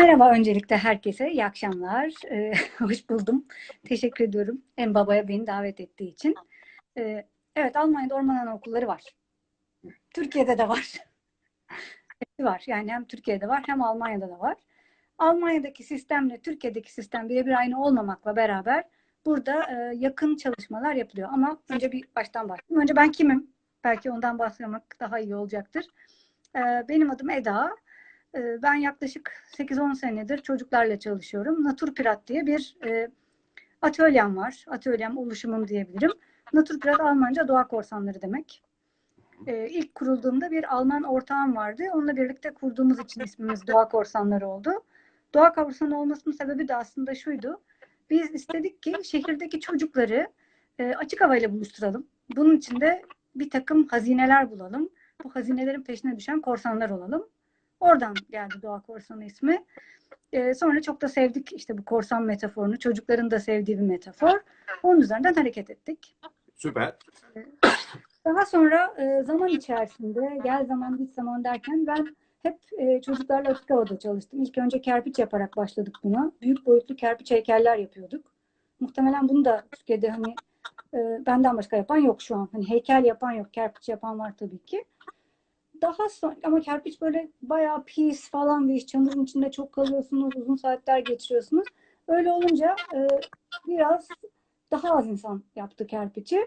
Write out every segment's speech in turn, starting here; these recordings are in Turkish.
Merhaba öncelikle herkese. iyi akşamlar. Ee, hoş buldum. Teşekkür ediyorum en babaya beni davet ettiği için. Ee, evet Almanya'da orman anaokulları var. Türkiye'de de var. Hepsi var. Yani hem Türkiye'de var hem Almanya'da da var. Almanya'daki sistemle Türkiye'deki sistem birebir aynı olmamakla beraber burada e, yakın çalışmalar yapılıyor. Ama önce bir baştan başlayayım. Önce ben kimim? Belki ondan bahsetmek daha iyi olacaktır. Ee, benim adım Eda. Ee, ben yaklaşık 8-10 senedir çocuklarla çalışıyorum. Naturpirat diye bir e, atölyem var. Atölyem oluşumum diyebilirim. Naturpirat Almanca doğa korsanları demek. E, ilk kurulduğumda bir Alman ortağım vardı. Onunla birlikte kurduğumuz için ismimiz Doğa Korsanları oldu. Doğa Korsanı olmasının sebebi de aslında şuydu. Biz istedik ki şehirdeki çocukları e, açık havayla buluşturalım. Bunun için de bir takım hazineler bulalım. Bu hazinelerin peşine düşen korsanlar olalım. Oradan geldi Doğa Korsanı ismi. Ee, sonra çok da sevdik işte bu korsan metaforunu. Çocukların da sevdiği bir metafor. Onun üzerinden hareket ettik. Süper. Daha sonra e, zaman içerisinde gel zaman git zaman derken ben hep e, çocuklarla açık havada çalıştım. İlk önce kerpiç yaparak başladık buna. Büyük boyutlu kerpiç heykeller yapıyorduk. Muhtemelen bunu da Türkiye'de hani e, benden başka yapan yok şu an. Hani heykel yapan yok, kerpiç yapan var tabii ki. Daha sonra ama kerpiç böyle bayağı pis falan bir iş. Çamurun içinde çok kalıyorsunuz, uzun saatler geçiriyorsunuz. Öyle olunca e, biraz daha az insan yaptı kerpiçi.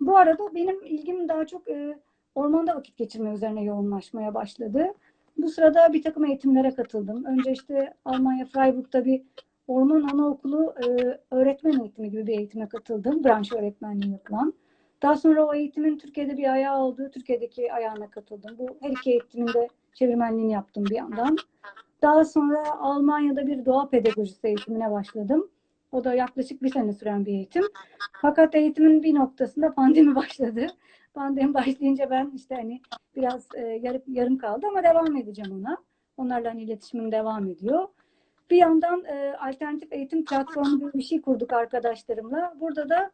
Bu arada benim ilgim daha çok e, ormanda vakit geçirme üzerine yoğunlaşmaya başladı. Bu sırada bir takım eğitimlere katıldım. Önce işte Almanya Freiburg'da bir orman anaokulu e, öğretmen eğitimi gibi bir eğitime katıldım. Branş öğretmenliği yapılan. Daha sonra o eğitimin Türkiye'de bir ayağı oldu. Türkiye'deki ayağına katıldım. Bu her iki eğitiminde çevirmenliğini yaptım bir yandan. Daha sonra Almanya'da bir doğa pedagojisi eğitimine başladım. O da yaklaşık bir sene süren bir eğitim. Fakat eğitimin bir noktasında pandemi başladı. Pandemi başlayınca ben işte hani biraz e, yarım, yarım kaldı ama devam edeceğim ona. Onlarla hani iletişimim devam ediyor. Bir yandan e, alternatif eğitim platformu gibi bir şey kurduk arkadaşlarımla. Burada da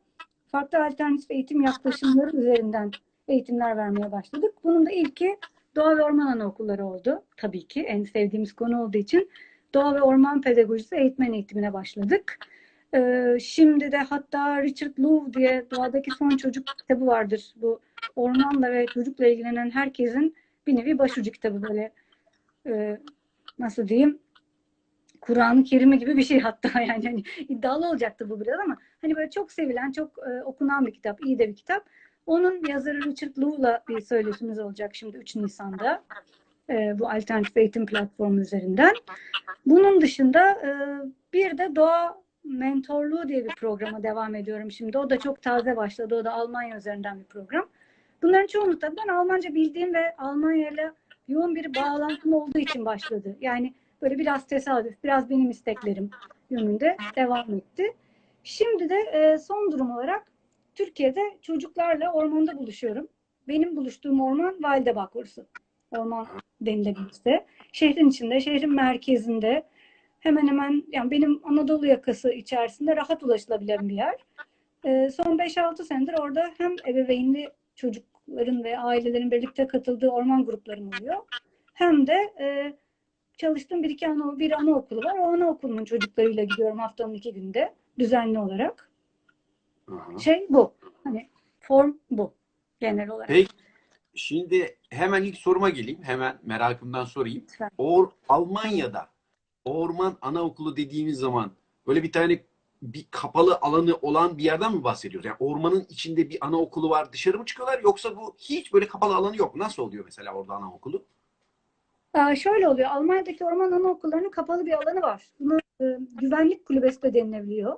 farklı alternatif eğitim yaklaşımları üzerinden eğitimler vermeye başladık. Bunun da ilki doğa ve orman anaokulları oldu. Tabii ki en sevdiğimiz konu olduğu için doğa ve orman pedagojisi eğitmen eğitimine başladık. Ee, şimdi de hatta Richard Louv diye Doğadaki Son Çocuk kitabı vardır. Bu ormanla ve çocukla ilgilenen herkesin bir nevi başucu kitabı böyle e, nasıl diyeyim Kur'an-ı Kerim'i gibi bir şey hatta yani hani iddialı olacaktı bu biraz ama hani böyle çok sevilen, çok e, okunan bir kitap, iyi de bir kitap. Onun yazarı Richard Louv'la bir söyleşimiz olacak şimdi 3 Nisan'da e, bu alternatif eğitim platformu üzerinden. Bunun dışında e, bir de doğa mentorluğu diye bir programa devam ediyorum şimdi. O da çok taze başladı. O da Almanya üzerinden bir program. Bunların tabii ben Almanca bildiğim ve Almanya ile yoğun bir bağlantım olduğu için başladı. Yani böyle biraz tesadüf, biraz benim isteklerim yönünde devam etti. Şimdi de e, son durum olarak Türkiye'de çocuklarla ormanda buluşuyorum. Benim buluştuğum orman Validebağ Korusu. Orman denilebilirse. Şehrin içinde, şehrin merkezinde hemen hemen yani benim Anadolu yakası içerisinde rahat ulaşılabilen bir yer. E, son 5-6 senedir orada hem ebeveynli çocukların ve ailelerin birlikte katıldığı orman gruplarım oluyor. Hem de e, çalıştığım bir iki ana, bir anaokulu var. O anaokulunun çocuklarıyla gidiyorum haftanın iki günde düzenli olarak. Aha. Şey bu. Hani form bu genel olarak. Peki şimdi hemen ilk soruma geleyim. Hemen merakımdan sorayım. Lütfen. Or Almanya'da orman anaokulu dediğimiz zaman böyle bir tane bir kapalı alanı olan bir yerden mi bahsediyoruz? Yani ormanın içinde bir anaokulu var dışarı mı çıkıyorlar yoksa bu hiç böyle kapalı alanı yok. Nasıl oluyor mesela orada anaokulu? Ee, şöyle oluyor. Almanya'daki orman anaokullarının kapalı bir alanı var. Bunu e, güvenlik kulübesi de denilebiliyor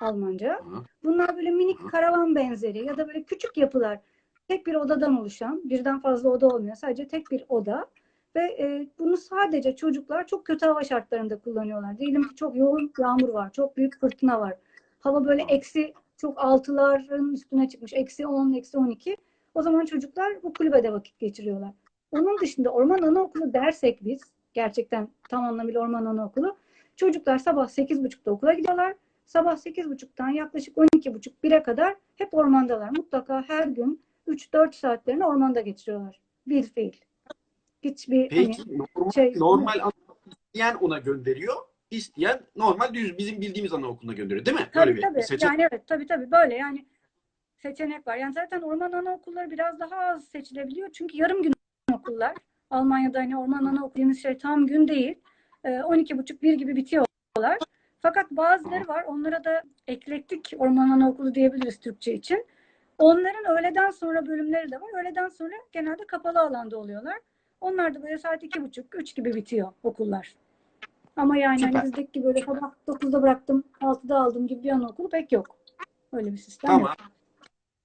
Almanca. Bunlar böyle minik karavan benzeri ya da böyle küçük yapılar. Tek bir odadan oluşan, birden fazla oda olmuyor. Sadece tek bir oda. Ve e, bunu sadece çocuklar çok kötü hava şartlarında kullanıyorlar. Diyelim ki çok yoğun yağmur var, çok büyük fırtına var. Hava böyle eksi çok altıların üstüne çıkmış. Eksi 10, eksi 12. O zaman çocuklar bu kulübede vakit geçiriyorlar. Onun dışında orman anaokulu dersek biz, gerçekten tam anlamıyla orman anaokulu, çocuklar sabah 8.30'da okula gidiyorlar. Sabah 8.30'dan yaklaşık 12.30-1'e kadar hep ormandalar. Mutlaka her gün 3-4 saatlerini ormanda geçiriyorlar. Bir fiil. Hiçbir hani Peki normal, şey- normal İsteyen ona gönderiyor. İsteyen normal düz bizim bildiğimiz anaokuluna gönderiyor değil mi? Tabii Böyle bir tabii. seçenek. Yani evet tabii tabii böyle yani seçenek var. Yani zaten orman anaokulları biraz daha az seçilebiliyor. Çünkü yarım gün okullar. Almanya'da hani orman anaokulu dediğimiz şey tam gün değil. Ee, 12.30-1 gibi bitiyorlar. Fakat bazıları var. Onlara da eklektik orman anaokulu diyebiliriz Türkçe için. Onların öğleden sonra bölümleri de var. Öğleden sonra genelde kapalı alanda oluyorlar. Onlar da böyle saat iki buçuk, üç gibi bitiyor okullar. Ama yani Süper. hani bizdeki gibi böyle sabah 9'da bıraktım, 6'da aldım gibi bir anaokulu pek yok. Öyle bir sistem Tamam. yok.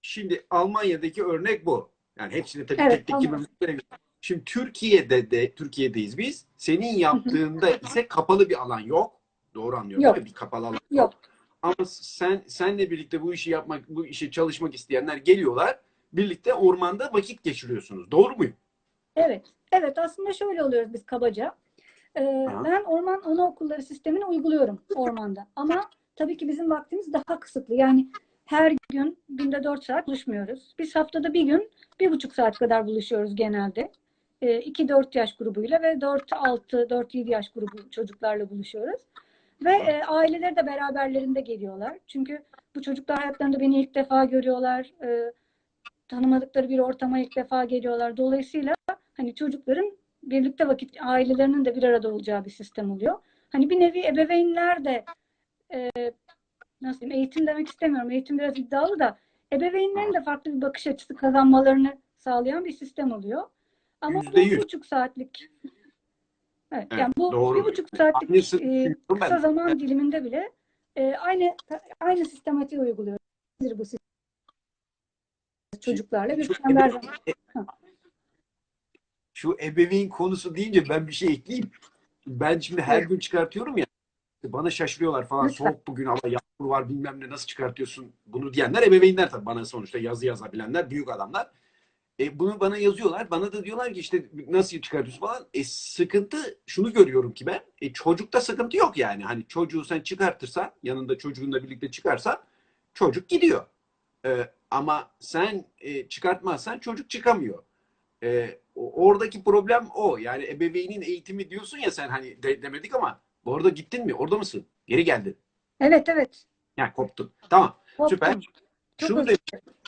Şimdi Almanya'daki örnek bu. Yani hepsini tabii Evet, tek tek gerekiyor. Şimdi Türkiye'de de Türkiye'deyiz biz. Senin yaptığında ise kapalı bir alan yok. Doğru anlıyorum Yok. değil mi? Bir kapalı alan Yok. Ama sen senle birlikte bu işi yapmak, bu işe çalışmak isteyenler geliyorlar. Birlikte ormanda vakit geçiriyorsunuz. Doğru muyum? Evet. Evet aslında şöyle oluyoruz biz kabaca. Ee, ben orman anaokulları sistemini uyguluyorum ormanda. Ama tabii ki bizim vaktimiz daha kısıtlı. Yani her gün günde 4 saat buluşmuyoruz. Biz haftada bir gün bir buçuk saat kadar buluşuyoruz genelde. 2-4 yaş grubuyla ve 4-6, 4-7 yaş grubu çocuklarla buluşuyoruz. Ve e, aileleri de beraberlerinde geliyorlar. Çünkü bu çocuklar hayatlarında beni ilk defa görüyorlar. E, tanımadıkları bir ortama ilk defa geliyorlar. Dolayısıyla hani çocukların birlikte vakit ailelerinin de bir arada olacağı bir sistem oluyor. Hani bir nevi ebeveynler de e, nasıl diyeyim eğitim demek istemiyorum. Eğitim biraz iddialı da ebeveynlerin de farklı bir bakış açısı kazanmalarını sağlayan bir sistem oluyor. Ama bu bir buçuk saatlik evet, Evet, yani bu doğru. bir buçuk saatlik Aynısı e, düşünüyorum ben. kısa zaman diliminde bile e, aynı aynı sistematiği uyguluyoruz. Bu sistem çocuklarla bir Şu çember ebeveyn- Şu ebeveyn konusu deyince ben bir şey ekleyeyim. Ben şimdi her gün çıkartıyorum ya. Bana şaşırıyorlar falan. Soğuk bugün hava yağmur var bilmem ne nasıl çıkartıyorsun bunu diyenler ebeveynler tabii bana sonuçta yazı yazabilenler büyük adamlar. E, bunu bana yazıyorlar. Bana da diyorlar ki işte nasıl çıkartıyorsun falan. E, sıkıntı şunu görüyorum ki ben. E, çocukta sıkıntı yok yani. Hani çocuğu sen çıkartırsan yanında çocuğunla birlikte çıkarsan çocuk gidiyor. E, ama sen e, çıkartmazsan çocuk çıkamıyor. E, oradaki problem o. Yani ebeveynin eğitimi diyorsun ya sen hani de- demedik ama bu arada gittin mi? Orada mısın? Geri geldin. Evet evet. Yani koptun. Tamam. Koptum. Süper. Çok Şunu da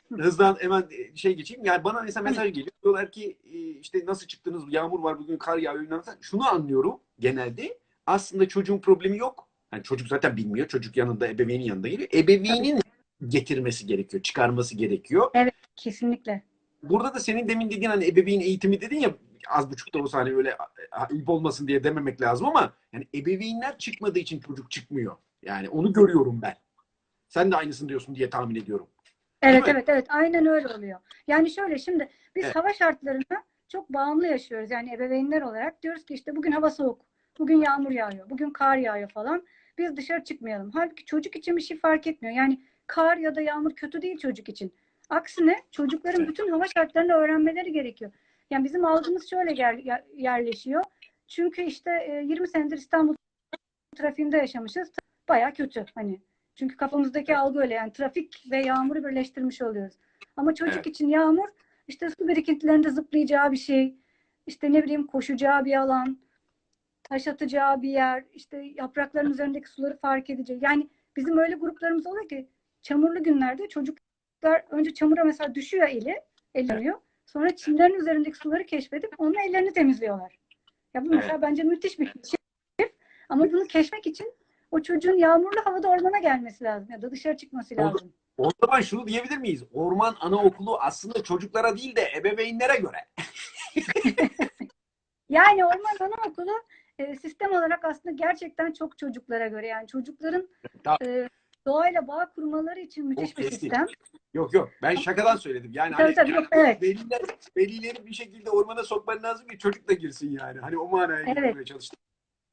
hızlan hemen şey geçeyim. Yani bana mesela mesaj geliyor. Diyorlar ki e, işte nasıl çıktınız? Yağmur var bugün kar yağıyor. ne. Şunu anlıyorum genelde. Aslında çocuğun problemi yok. Yani çocuk zaten bilmiyor. Çocuk yanında ebeveynin yanında geliyor. Ebeveynin getirmesi gerekiyor. Çıkarması gerekiyor. Kesinlikle. Burada da senin demin dediğin hani ebeveyn eğitimi dedin ya az buçuk da olsa hani öyle ayıp olmasın diye dememek lazım ama yani ebeveynler çıkmadığı için çocuk çıkmıyor. Yani onu görüyorum ben. Sen de aynısını diyorsun diye tahmin ediyorum. Evet evet evet aynen öyle oluyor. Yani şöyle şimdi biz Evet. hava şartlarına çok bağımlı yaşıyoruz. Yani ebeveynler olarak diyoruz ki işte bugün hava soğuk, bugün yağmur yağıyor, bugün kar yağıyor falan. Biz dışarı çıkmayalım. Halbuki çocuk için bir şey fark etmiyor. Yani kar ya da yağmur kötü değil çocuk için. Aksine çocukların Evet. bütün hava şartlarını öğrenmeleri gerekiyor. Yani bizim algımız şöyle yer- yer- yerleşiyor. Çünkü işte e, 20 senedir İstanbul trafiğinde yaşamışız. Baya kötü hani. Çünkü kafamızdaki algı öyle yani trafik ve yağmuru birleştirmiş oluyoruz. Ama çocuk Evet. için yağmur işte su birikintilerinde zıplayacağı bir şey, işte ne bileyim koşacağı bir alan, taş atacağı bir yer, işte yaprakların üzerindeki suları fark edeceği. Yani bizim öyle gruplarımız oluyor ki çamurlu günlerde çocuklar önce çamura mesela düşüyor eli, elleniyor. Sonra çimlerin üzerindeki suları keşfedip onunla ellerini temizliyorlar. Ya bu mesela bence müthiş bir keşif. Ama bunu keşfetmek için o çocuğun yağmurlu havada ormana gelmesi lazım ya da dışarı çıkması lazım. O zaman şunu diyebilir miyiz? Orman anaokulu aslında çocuklara değil de ebeveynlere göre. Yani orman anaokulu e, sistem olarak aslında gerçekten çok çocuklara göre. Yani çocukların e, doğayla bağ kurmaları için müthiş bir kesin. sistem. Yok yok ben şakadan söyledim. Yani Tabii, hani tabii, yok, evet. veliler, velileri bir şekilde ormana sokman lazım ki çocuk da girsin yani. Hani o manaya Evet. çalıştım.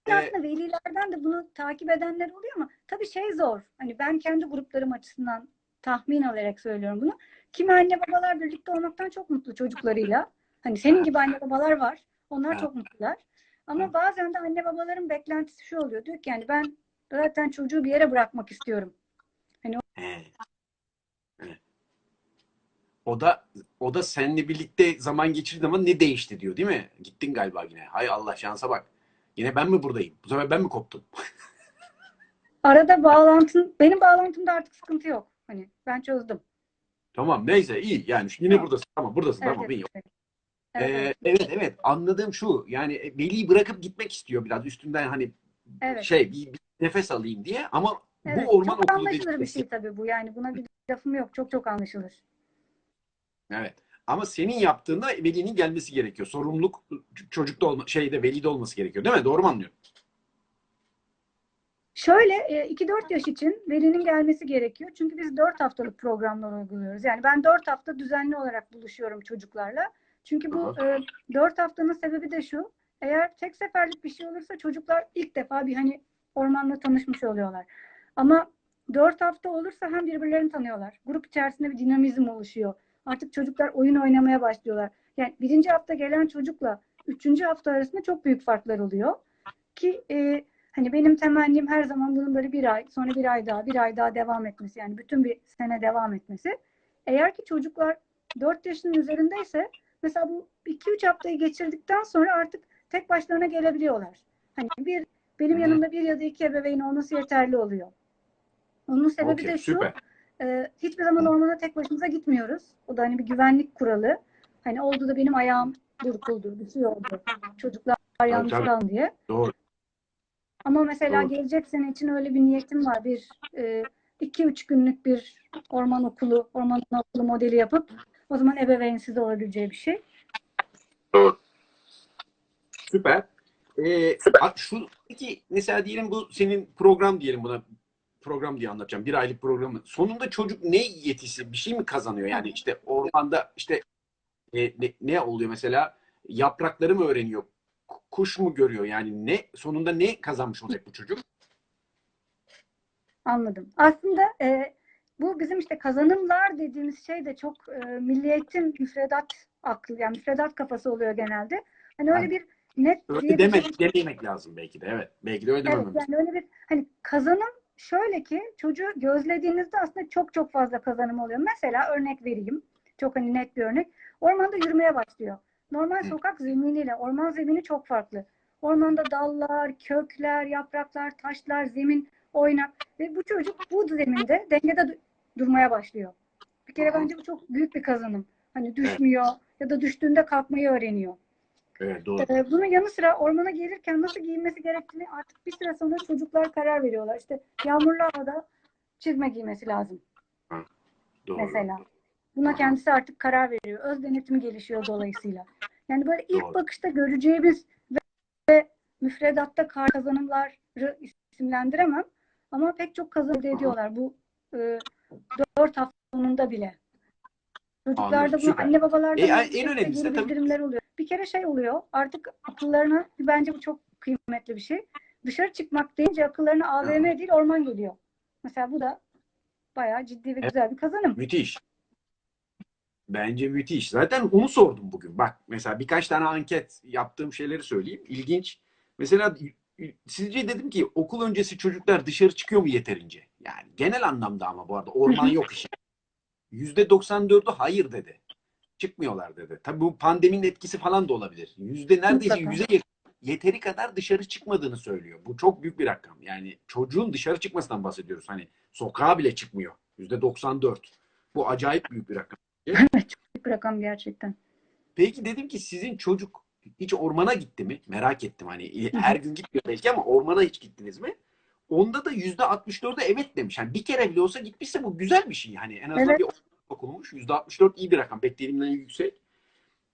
Ee, Aslında velilerden de bunu takip edenler oluyor ama tabii şey zor. Hani ben kendi gruplarım açısından tahmin olarak söylüyorum bunu. Kimi anne babalar birlikte olmaktan çok mutlu çocuklarıyla. Hani senin gibi anne babalar var. Onlar çok mutlular. Ama bazen de anne babaların beklentisi şu oluyor. Diyor ki yani ben zaten çocuğu bir yere bırakmak istiyorum. He. Evet. O da o da seninle birlikte zaman geçirdi ama ne değişti diyor değil mi? Gittin galiba yine. Hay Allah şansa bak. Yine ben mi buradayım? Bu sefer ben mi koptum? Arada bağlantın, benim bağlantımda artık sıkıntı yok. Hani ben çözdüm. Tamam neyse iyi. Yani şu- yine buradasın. Tamam buradasın. Evet, tamam iyi. evet. Ee, Evet, evet anladığım şu. Yani e, Veli'yi bırakıp gitmek istiyor biraz üstünden hani evet. şey bir, bir nefes alayım diye ama Evet, bu orman çok okulu anlaşılır bir şey tabii bu. Yani buna bir lafım yok. Çok çok anlaşılır. Evet. Ama senin yaptığında velinin gelmesi gerekiyor. Sorumluluk çocukta olma, şeyde velide olması gerekiyor. Değil mi? Doğru mu anlıyorum? Şöyle e, 2-4 yaş için velinin gelmesi gerekiyor. Çünkü biz 4 haftalık programlar uyguluyoruz. Yani ben 4 hafta düzenli olarak buluşuyorum çocuklarla. Çünkü bu e, 4 haftanın sebebi de şu. Eğer tek seferlik bir şey olursa çocuklar ilk defa bir hani ormanla tanışmış oluyorlar. Ama 4 hafta olursa hem birbirlerini tanıyorlar. Grup içerisinde bir dinamizm oluşuyor. Artık çocuklar oyun oynamaya başlıyorlar. Yani birinci hafta gelen çocukla üçüncü hafta arasında çok büyük farklar oluyor. Ki e, Hani benim temennim her zaman bunun böyle bir ay, sonra bir ay daha, bir ay daha devam etmesi. Yani bütün bir sene devam etmesi. Eğer ki çocuklar 4 yaşının üzerindeyse mesela bu 2-3 haftayı geçirdikten sonra artık tek başlarına gelebiliyorlar. Hani bir benim yanımda bir ya da iki ebeveyn olması yeterli oluyor. Onun sebebi Okey, de şu. süper. E, hiçbir zaman ormana tek başımıza gitmiyoruz. O da hani bir güvenlik kuralı. Hani oldu da benim ayağım burkuldu, bir şey oldu. Çocuklar yalnız kalın diye. Doğru. Ama mesela Doğru. gelecek sene için öyle bir niyetim var. Bir e, iki üç günlük bir orman okulu, orman okulu modeli yapıp o zaman ebeveynsiz olabileceği bir şey. Süper. Ee, şu peki mesela diyelim bu senin program diyelim buna program diye anlatacağım. Bir aylık programı. Sonunda çocuk ne yetisi bir şey mi kazanıyor? Yani işte ormanda işte e, ne, ne oluyor mesela? Yaprakları mı öğreniyor? Ku- Kuş mu görüyor? Yani ne sonunda ne kazanmış olacak bu çocuk? Anladım. Aslında e, bu bizim işte kazanımlar dediğimiz şey de çok e, milli eğitim müfredat aklı yani müfredat kafası oluyor genelde. Hani öyle Yani bir net Öyle demek, dememek lazım belki de. Evet. Belki de öyle Evet yani öyle bir hani kazanım şöyle ki çocuğu gözlediğinizde aslında çok çok fazla kazanım oluyor. Mesela örnek vereyim. Çok hani net bir örnek. Ormanda yürümeye başlıyor. Normal sokak zeminiyle orman zemini çok farklı. Ormanda dallar, kökler, yapraklar, taşlar, zemin oynak ve bu çocuk bu zeminde dengede du- durmaya başlıyor. Bir kere bence bu çok büyük bir kazanım. Hani düşmüyor ya da düştüğünde kalkmayı öğreniyor. Evet doğru. Ee, bunun yanı sıra ormana gelirken nasıl giyinmesi gerektiğini artık bir süre sonra çocuklar karar veriyorlar. İşte yağmurlu havada çizme giymesi lazım Doğru. mesela. Buna kendisi artık karar veriyor. Öz denetimi gelişiyor dolayısıyla. Yani böyle ilk Doğru. bakışta göreceğimiz ve, ve müfredatta kazanımları isimlendiremem. Ama pek çok kazanım elde ediyorlar bu e, dört hafta sonunda bile. Çocuklarda Anladım, bunu süper. anne babalarda E, en sürekli önemlisi tabii- bildirimler oluyor. Bir kere şey oluyor. Artık akıllarına bence bu çok kıymetli bir şey. Dışarı çıkmak deyince akıllarına AVM değil orman geliyor. Mesela bu da bayağı ciddi ve Evet. güzel bir kazanım. Müthiş. Bence müthiş. Zaten onu sordum bugün. Bak mesela birkaç tane anket yaptığım şeyleri söyleyeyim. İlginç. Mesela sizce dedim ki okul öncesi çocuklar dışarı çıkıyor mu yeterince? Yani genel anlamda ama bu arada orman yok işi. %94'ü hayır dedi. Çıkmıyorlar dedi. Tabii bu pandeminin etkisi falan da olabilir. Yüzde neredeyse yüze yakın yeteri kadar dışarı çıkmadığını söylüyor. Bu çok büyük bir rakam. Yani çocuğun dışarı çıkmasından bahsediyoruz. Hani sokağa bile çıkmıyor. Yüzde 94. Bu acayip büyük bir rakam. Büyük bir rakam gerçekten. Peki dedim ki sizin çocuk hiç ormana gitti mi? Merak ettim hani her gün gitmiyor belki ama ormana hiç gittiniz mi? Onda da yüzde 64'ü evet demiş. Yani bir kere bile olsa gitmişse bu güzel bir şey. Hani en azından Evet. bir okulmuş. Yüzde 64 iyi bir rakam. Beklediğimden yüksek.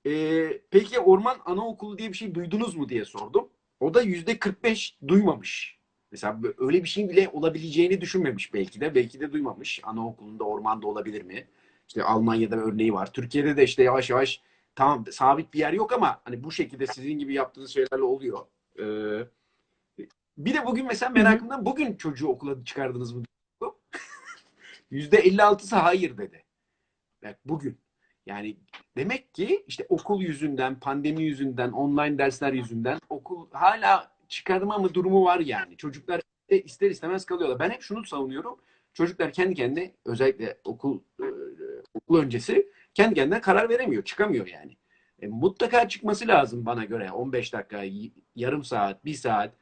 Ee, peki orman anaokulu diye bir şey duydunuz mu diye sordum. O da yüzde 45 duymamış. Mesela öyle bir şeyin bile olabileceğini düşünmemiş belki de. Belki de duymamış. Anaokulunda ormanda olabilir mi? İşte Almanya'da örneği var. Türkiye'de de işte yavaş yavaş tamam sabit bir yer yok ama hani bu şekilde sizin gibi yaptığınız şeylerle oluyor. Ee, bir de bugün mesela merakımdan bugün çocuğu okula çıkardınız mı? Yüzde 56'sı hayır dedi. Bak bugün. Yani demek ki işte okul yüzünden, pandemi yüzünden, online dersler yüzünden okul hala çıkarma mı durumu var yani. Çocuklar de ister istemez kalıyorlar. Ben hep şunu savunuyorum. Çocuklar kendi kendine özellikle okul e, okul öncesi kendi kendine karar veremiyor, çıkamıyor yani. E, mutlaka çıkması lazım bana göre. 15 dakika, yarım saat, bir saat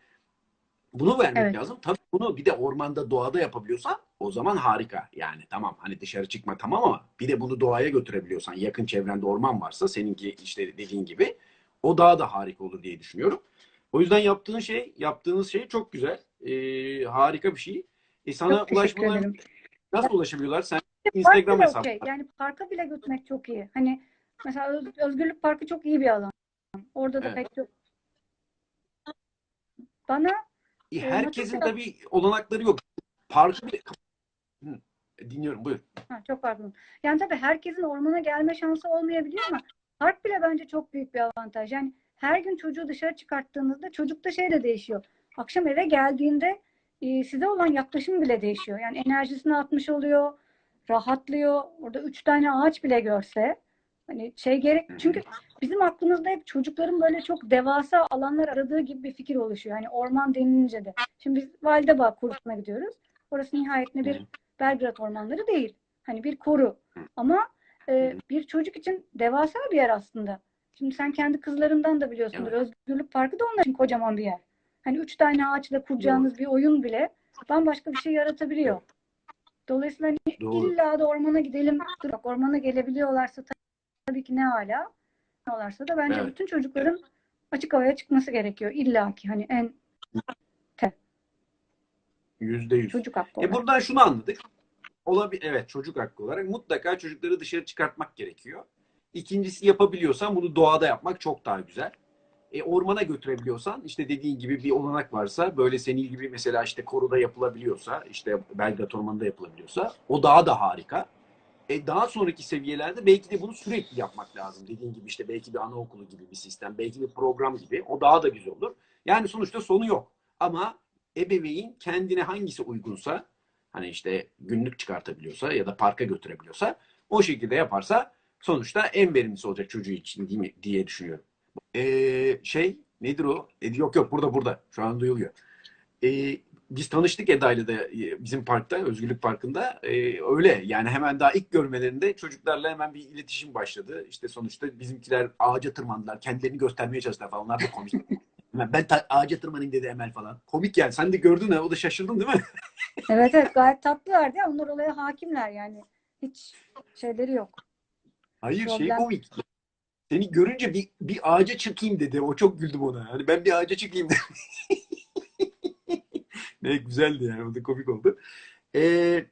bunu vermek Evet. lazım. Tabii bunu bir de ormanda, doğada yapabiliyorsan o zaman harika. Yani tamam hani dışarı çıkma tamam ama bir de bunu doğaya götürebiliyorsan yakın çevrende orman varsa seninki işte dediğin gibi o daha da harika olur diye düşünüyorum. O yüzden yaptığın şey, yaptığınız şey çok güzel. Ee, harika bir şey. E sana Çok ulaşmalar ederim. nasıl ulaşabiliyorlar? Sen Instagram hesabı var. Yani parka bile götürmek çok iyi. Hani mesela Öz- Özgürlük Parkı çok iyi bir alan. Orada da Evet. pek çok. Bana herkesin nasıl- tabii olanakları yok. Parkı bile... Hı, dinliyorum buyur. ha, çok pardon. Yani tabii herkesin ormana gelme şansı olmayabiliyor ama park bile bence çok büyük bir avantaj. Yani her gün çocuğu dışarı çıkarttığınızda çocukta şey de değişiyor. Akşam eve geldiğinde e, size olan yaklaşım bile değişiyor. Yani enerjisini atmış oluyor, rahatlıyor. Orada üç tane ağaç bile görse hani şey gerek çünkü bizim aklımızda hep çocukların böyle çok devasa alanlar aradığı gibi bir fikir oluşuyor. Hani orman denilince de. Şimdi biz Validebağ kursuna gidiyoruz. Orası nihayetinde bir. Belgrad ormanları değil. Hani bir koru. Ama e, bir çocuk için devasa bir yer aslında. Şimdi sen kendi kızlarından da biliyorsundur. Özgürlük Parkı da onlar için kocaman bir yer. Hani üç tane ağaçla kuracağınız bir oyun bile bambaşka bir şey yaratabiliyor. Dolayısıyla hani Doğru. illa da ormana gidelim. Bak ormana gelebiliyorlarsa tabii ki ne hala. Olarsa da bence Evet. bütün çocukların açık havaya çıkması gerekiyor. İlla ki hani en Yüzde yüz. çocuk hakkı E olarak. buradan şunu anladık. Olabilir, evet çocuk hakkı olarak mutlaka çocukları dışarı çıkartmak gerekiyor. İkincisi yapabiliyorsan bunu doğada yapmak çok daha güzel. E, ormana götürebiliyorsan işte dediğin gibi bir olanak varsa böyle senin gibi mesela işte koruda yapılabiliyorsa işte Belgrad Ormanı'nda yapılabiliyorsa o daha da harika. E, daha sonraki seviyelerde belki de bunu sürekli yapmak lazım. Dediğin gibi işte belki bir anaokulu gibi bir sistem, belki bir program gibi. O daha da güzel olur. Yani sonuçta sonu yok. Ama ebeveyn kendine hangisi uygunsa hani işte günlük çıkartabiliyorsa ya da parka götürebiliyorsa o şekilde yaparsa sonuçta en verimlisi olacak çocuğu için değil mi diye düşünüyorum. Ee, şey nedir o? E, yok yok burada burada. Şu an duyuluyor. Ee, biz tanıştık Eda'yla da e, bizim parkta, Özgürlük Parkı'nda. Ee, öyle yani hemen daha ilk görmelerinde çocuklarla hemen bir iletişim başladı. İşte sonuçta bizimkiler ağaca tırmandılar. Kendilerini göstermeye çalıştılar falan. Onlar da komik. Ben ta- ağaca tırmanayım dedi Emel falan. Komik yani. Sen de gördün ha. O da şaşırdın değil mi? Evet evet gayet tatlılardı ya. Onlar olaya hakimler yani. Hiç şeyleri yok. Hayır şey Problem. komik. Seni görünce bir, bir ağaca çıkayım dedi. O çok güldüm ona. Hani ben bir ağaca çıkayım dedi. ne güzeldi yani. O da komik oldu. Ee,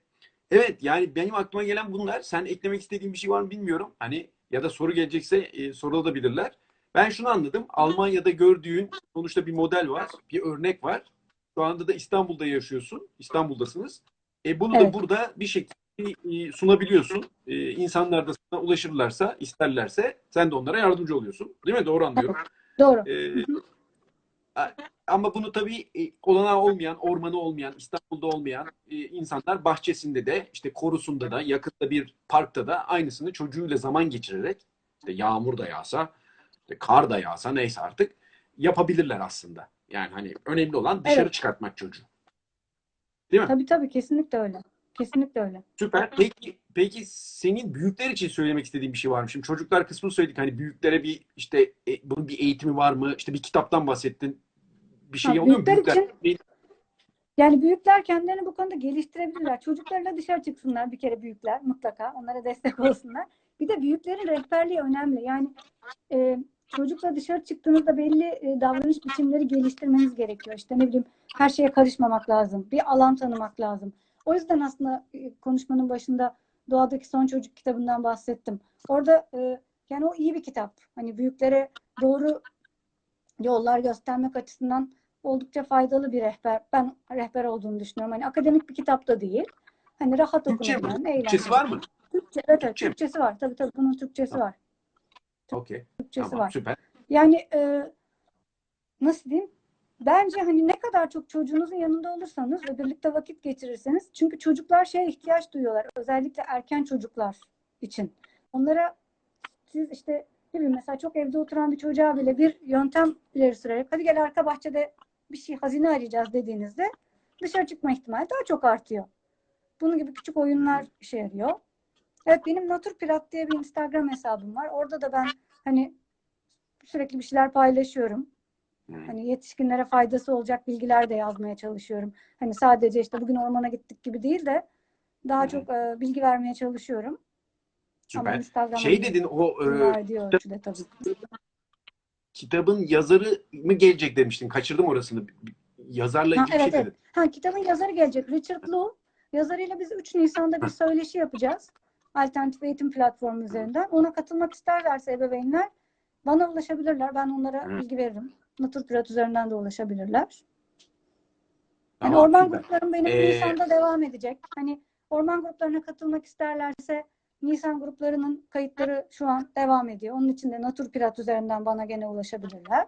evet yani benim aklıma gelen bunlar. Sen eklemek istediğin bir şey var mı bilmiyorum. Hani ya da soru gelecekse e, sorulabilirler. Ben şunu anladım. Almanya'da gördüğün sonuçta bir model var. Bir örnek var. Şu anda da İstanbul'da yaşıyorsun. İstanbul'dasınız. E bunu da Evet. burada bir şekilde sunabiliyorsun. E, insanlar da sana ulaşırlarsa, isterlerse sen de onlara yardımcı oluyorsun. Değil mi? Doğru anlıyorum. Doğru. E, ama bunu tabii e, olanağı olmayan, ormanı olmayan, İstanbul'da olmayan e, insanlar bahçesinde de, işte korusunda da, yakında bir parkta da aynısını çocuğuyla zaman geçirerek, işte yağmur da yağsa, işte kar da yağsa neyse artık yapabilirler aslında. Yani hani önemli olan dışarı Evet. çıkartmak çocuğu. Değil mi? Tabii tabii kesinlikle öyle. Kesinlikle öyle. Süper. Peki peki senin büyükler için söylemek istediğin bir şey var mı? Şimdi çocuklar kısmını söyledik. Hani büyüklere bir işte e, bunun bir eğitimi var mı? İşte bir kitaptan bahsettin. Bir şey Ha, oluyor mu? büyükler için- Yani büyükler kendilerini bu konuda geliştirebilirler. Çocuklarla dışarı çıksınlar bir kere büyükler mutlaka. Onlara destek olsunlar. Bir de büyüklerin rehberliği önemli. Yani e, çocukla dışarı çıktığınızda belli e, davranış biçimleri geliştirmeniz gerekiyor. İşte ne bileyim her şeye karışmamak lazım. Bir alan tanımak lazım. O yüzden aslında e, konuşmanın başında Doğadaki Son Çocuk kitabından bahsettim. Orada e, yani o iyi bir kitap. Hani büyüklere doğru yollar göstermek açısından oldukça faydalı bir rehber. Ben rehber olduğunu düşünüyorum. Hani akademik bir kitap da değil. Hani rahat Türkçe okunabilen, eğlenceli. Türkçesi var mı? Türkçe, evet, evet, Türkçe mi? Türkçesi var. Tabii tabii bunun Türkçesi Tamam. var. Okey. Türkçesi Tamam var. süper. Yani e, nasıl diyeyim? Bence hani ne kadar çok çocuğunuzun yanında olursanız ve birlikte vakit geçirirseniz çünkü çocuklar şeye ihtiyaç duyuyorlar. Özellikle erken çocuklar için. Onlara siz işte ne bileyim mesela çok evde oturan bir çocuğa bile bir yöntem ileri sürerek hadi gel arka bahçede bir şey hazine arayacağız dediğinizde dışarı çıkma ihtimali daha çok artıyor. Bunun gibi küçük oyunlar işe yarıyor. Evet benim Naturpirat diye bir Instagram hesabım var. Orada da ben hani sürekli bir şeyler paylaşıyorum. Hı. Hani yetişkinlere faydası olacak bilgiler de yazmaya çalışıyorum. Hani sadece işte bugün ormana gittik gibi değil de daha hı. çok e, bilgi vermeye çalışıyorum. Ama Süper. Instagram'a Şey dedin o e, tabii. Kitabın yazarı mı gelecek demiştin. Kaçırdım orasını. Yazarla Ha, ilgili bir evet, şey evet. dedin. Ha, kitabın yazarı gelecek. Richard Lowe. Yazarıyla biz 3 Nisan'da bir söyleşi yapacağız. Alternatif eğitim platformu üzerinden. Ona katılmak isterlerse ebeveynler bana ulaşabilirler. Ben onlara Hı. bilgi veririm. Naturpilot üzerinden de ulaşabilirler. Yani Tamam, orman gruplarım benim Ee, Nisan'da devam edecek. Hani orman gruplarına katılmak isterlerse Nisan gruplarının kayıtları şu an devam ediyor. Onun için de Naturpilot üzerinden bana gene ulaşabilirler.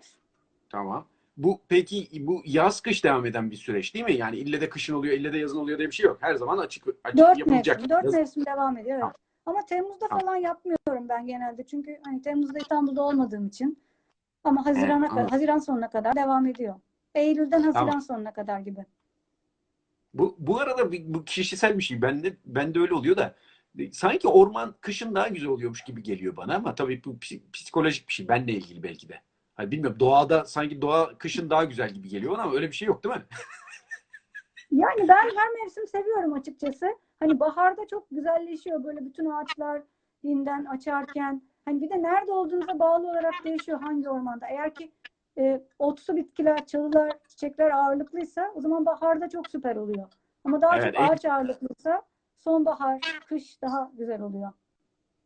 Tamam. Bu peki bu yaz kış devam eden bir süreç değil mi? Yani ille de kışın oluyor, ille de yazın oluyor diye bir şey yok. Her zaman açık açık Dört yapılacak. mevsim, dört Yaz- mevsim devam ediyor. Evet. Tamam. Ama Temmuz'da Tamam. falan yapmıyorum ben genelde. Çünkü hani Temmuz'da İstanbul'da olmadığım için. Ama Haziran'a kadar, anladım. Haziran sonuna kadar devam ediyor. Eylül'den Haziran Tamam. sonuna kadar gibi. Bu, bu arada bir- bu kişisel bir şey. Bende bende öyle oluyor da sanki orman kışın daha güzel oluyormuş gibi geliyor bana ama tabii bu psi- psikolojik bir şey. Benle ilgili belki de. Hani bilmiyorum doğada sanki doğa kışın daha güzel gibi geliyor ama öyle bir şey yok değil mi? Yani ben her mevsim seviyorum açıkçası. Hani baharda çok güzelleşiyor böyle bütün ağaçlar yeniden açarken. Hani bir de nerede olduğunuza bağlı olarak değişiyor hangi ormanda. Eğer ki e, otsu bitkiler, çalılar, çiçekler ağırlıklıysa o zaman baharda çok süper oluyor. Ama daha Evet, çok ağaç ağırlıklıysa sonbahar, kış daha güzel oluyor.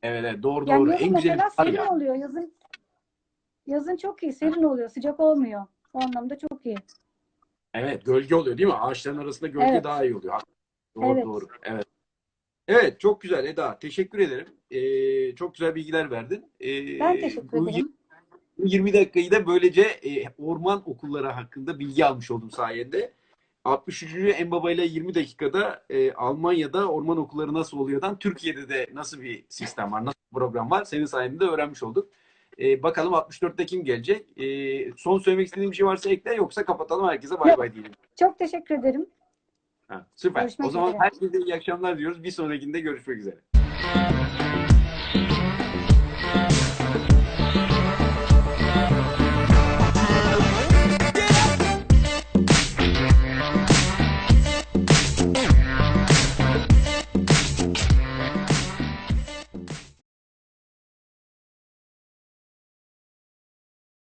Evet, evet doğru Yani doğru. yazın En var serin ya. oluyor. Yazın yazın çok iyi, serin oluyor, sıcak olmuyor. O anlamda çok iyi. Evet gölge oluyor değil mi? Ağaçların arasında gölge Evet. daha iyi oluyor. Doğru Evet. doğru. Evet. Evet çok güzel Eda. Teşekkür ederim. Ee, çok güzel bilgiler verdin. Ee, Ben teşekkür bu ederim. 20 dakikayı da böylece e, orman okulları hakkında bilgi almış oldum sayende. 63. Embaba ile 20 dakikada e, Almanya'da orman okulları nasıl oluyordan Türkiye'de de nasıl bir sistem var, nasıl bir program var senin sayende öğrenmiş olduk. E, bakalım 64'te kim gelecek? E, son söylemek istediğim bir şey varsa ekle yoksa kapatalım herkese bay bay diyelim. Çok teşekkür ederim. Ha, süper. Görüşmek o zaman üzere. herkese iyi akşamlar diyoruz. Bir sonrakinde görüşmek üzere.